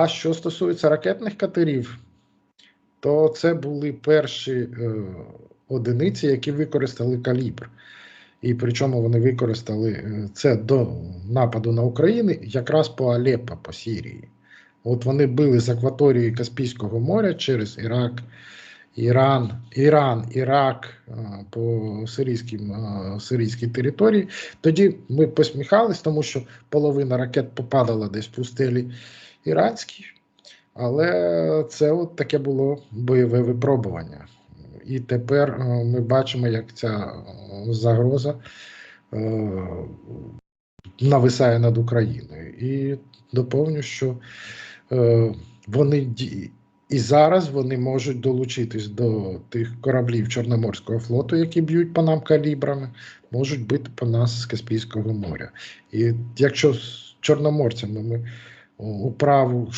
А що стосується ракетних катерів, то це були перші е, одиниці, які використали калібр. І причому вони використали е, це до нападу на Україну якраз по Алеппо, по Сирії. От вони били з акваторії Каспійського моря через Ірак, Іран, Іран, Ірак е, по сирійським, е, сирійській території. Тоді ми посміхались, тому що половина ракет попадала десь в пустелі іранській. Але це от таке було бойове випробування. І тепер е, ми бачимо, як ця е, загроза е, нависає над Україною. І доповню, що вони і зараз вони можуть долучитись до тих кораблів Чорноморського флоту, які б'ють по нам калібрами, можуть бити по нас з Каспійського моря. І якщо з чорноморцями ми управу